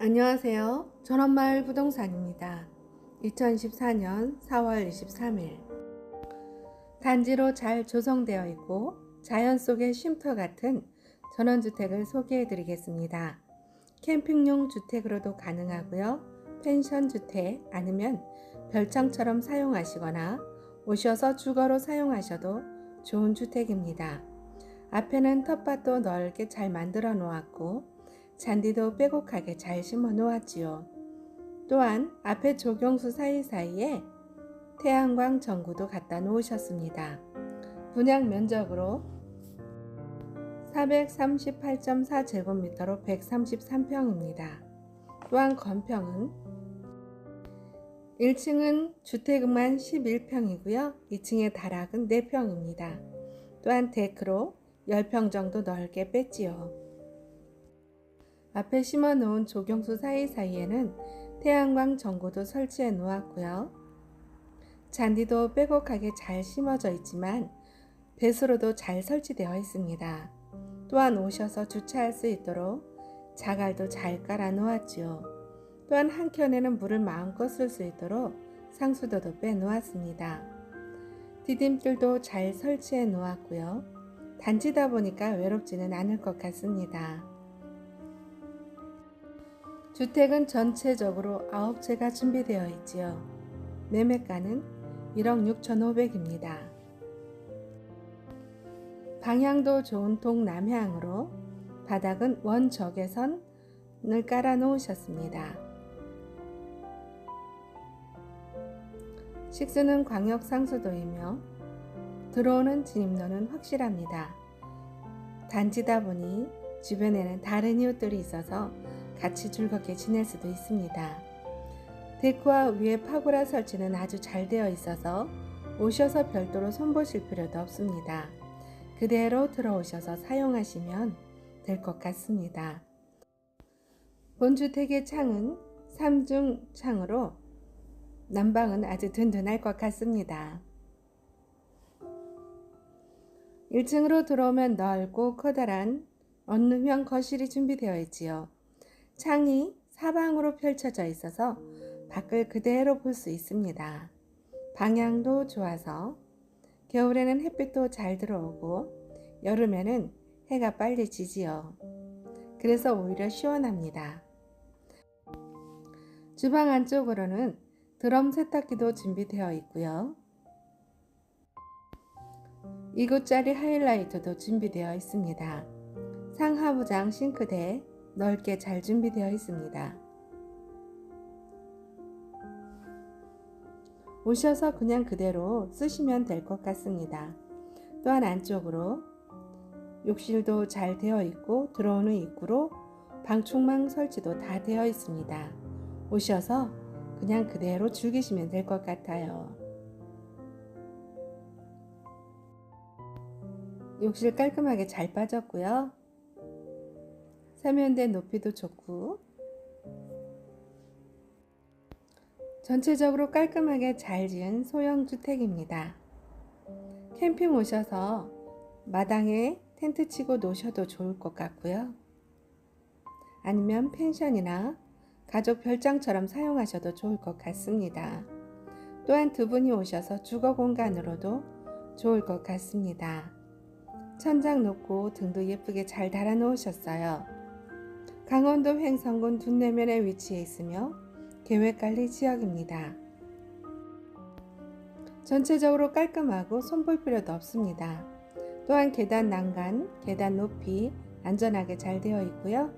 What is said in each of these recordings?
안녕하세요. 전원마을 부동산입니다. 2014년 4월 23일. 단지로 잘 조성되어 있고 자연 속의 쉼터 같은 전원주택을 소개해 드리겠습니다. 캠핑용 주택으로도 가능하고요. 펜션 주택 아니면 별장처럼 사용하시거나 오셔서 주거로 사용하셔도 좋은 주택입니다. 앞에는 텃밭도 넓게 잘 만들어 놓았고 잔디도 빼곡하게 잘 심어 놓았지요. 또한 앞에 조경수 사이사이에 태양광 전구도 갖다 놓으셨습니다. 분양 면적으로 438.4제곱미터로 133평입니다. 또한 건평은 1층은 주택만 11평이고요. 2층의 다락은 4평입니다. 또한 데크로 10평 정도 넓게 뺐지요. 앞에 심어 놓은 조경수 사이사이에는 태양광 전구도 설치해 놓았고요. 잔디도 빼곡하게 잘 심어져 있지만 배수로도 잘 설치되어 있습니다. 또한 오셔서 주차할 수 있도록 자갈도 잘 깔아 놓았지요. 또한 한켠에는 물을 마음껏 쓸 수 있도록 상수도도 빼 놓았습니다. 디딤길도 잘 설치해 놓았고요. 단지다 보니까 외롭지는 않을 것 같습니다. 주택은 전체적으로 9채가 준비되어 있지요. 매매가는 1억 6,500입니다. 방향도 좋은 동남향으로 바닥은 원적외선을 깔아 놓으셨습니다. 식수는 광역 상수도이며 들어오는 진입로는 확실합니다. 단지다 보니 주변에는 다른 이웃들이 있어서 같이 즐겁게 지낼 수도 있습니다. 데크와 위에 파고라 설치는 아주 잘 되어 있어서 오셔서 별도로 손보실 필요도 없습니다. 그대로 들어오셔서 사용하시면 될 것 같습니다. 본주택의 창은 3중 창으로 난방은 아주 든든할 것 같습니다. 1층으로 들어오면 넓고 커다란 언능형 거실이 준비되어 있지요. 창이 사방으로 펼쳐져 있어서 밖을 그대로 볼 수 있습니다. 방향도 좋아서 겨울에는 햇빛도 잘 들어오고 여름에는 해가 빨리 지지요. 그래서 오히려 시원합니다. 주방 안쪽으로는 드럼 세탁기도 준비되어 있고요. 2구짜리 하이라이터도 준비되어 있습니다. 상하부장 싱크대 넓게 잘 준비되어 있습니다. 오셔서 그냥 그대로 쓰시면 될 것 같습니다. 또한 안쪽으로 욕실도 잘 되어 있고 들어오는 입구로 방충망 설치도 다 되어 있습니다. 오셔서 그냥 그대로 즐기시면 될 것 같아요. 욕실 깔끔하게 잘 빠졌고요. 세면대 높이도 좋고 전체적으로 깔끔하게 잘 지은 소형 주택입니다. 캠핑 오셔서 마당에 텐트 치고 노셔도 좋을 것 같고요. 아니면 펜션이나 가족 별장처럼 사용하셔도 좋을 것 같습니다. 또한 두 분이 오셔서 주거 공간으로도 좋을 것 같습니다. 천장 놓고 등도 예쁘게 잘 달아 놓으셨어요. 강원도 횡성군 둔내면에 위치해 있으며 계획관리 지역입니다. 전체적으로 깔끔하고 손볼 필요도 없습니다. 또한 계단 난간, 계단 높이 안전하게 잘 되어 있고요.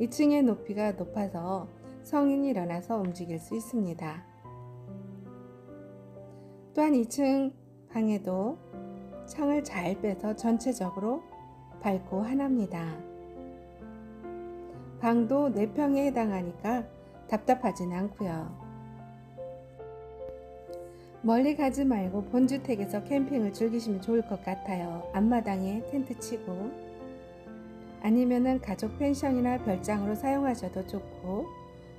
2층의 높이가 높아서 성인이 일어나서 움직일 수 있습니다. 또한 2층 방에도 창을 잘 빼서 전체적으로 밝고 환합니다. 방도 4평에 해당하니까 답답하진 않고요. 멀리 가지 말고 본주택에서 캠핑을 즐기시면 좋을 것 같아요. 앞마당에 텐트 치고 아니면은 가족 펜션이나 별장으로 사용하셔도 좋고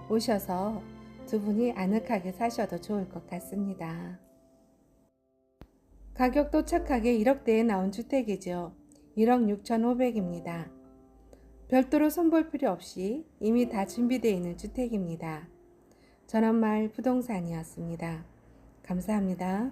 오셔서 두 분이 아늑하게 사셔도 좋을 것 같습니다. 가격도 착하게 1억대에 나온 주택이죠. 1억 6,500입니다. 별도로 손볼 필요 없이 이미 다 준비되어 있는 주택입니다. 전원마을 부동산이었습니다. 감사합니다.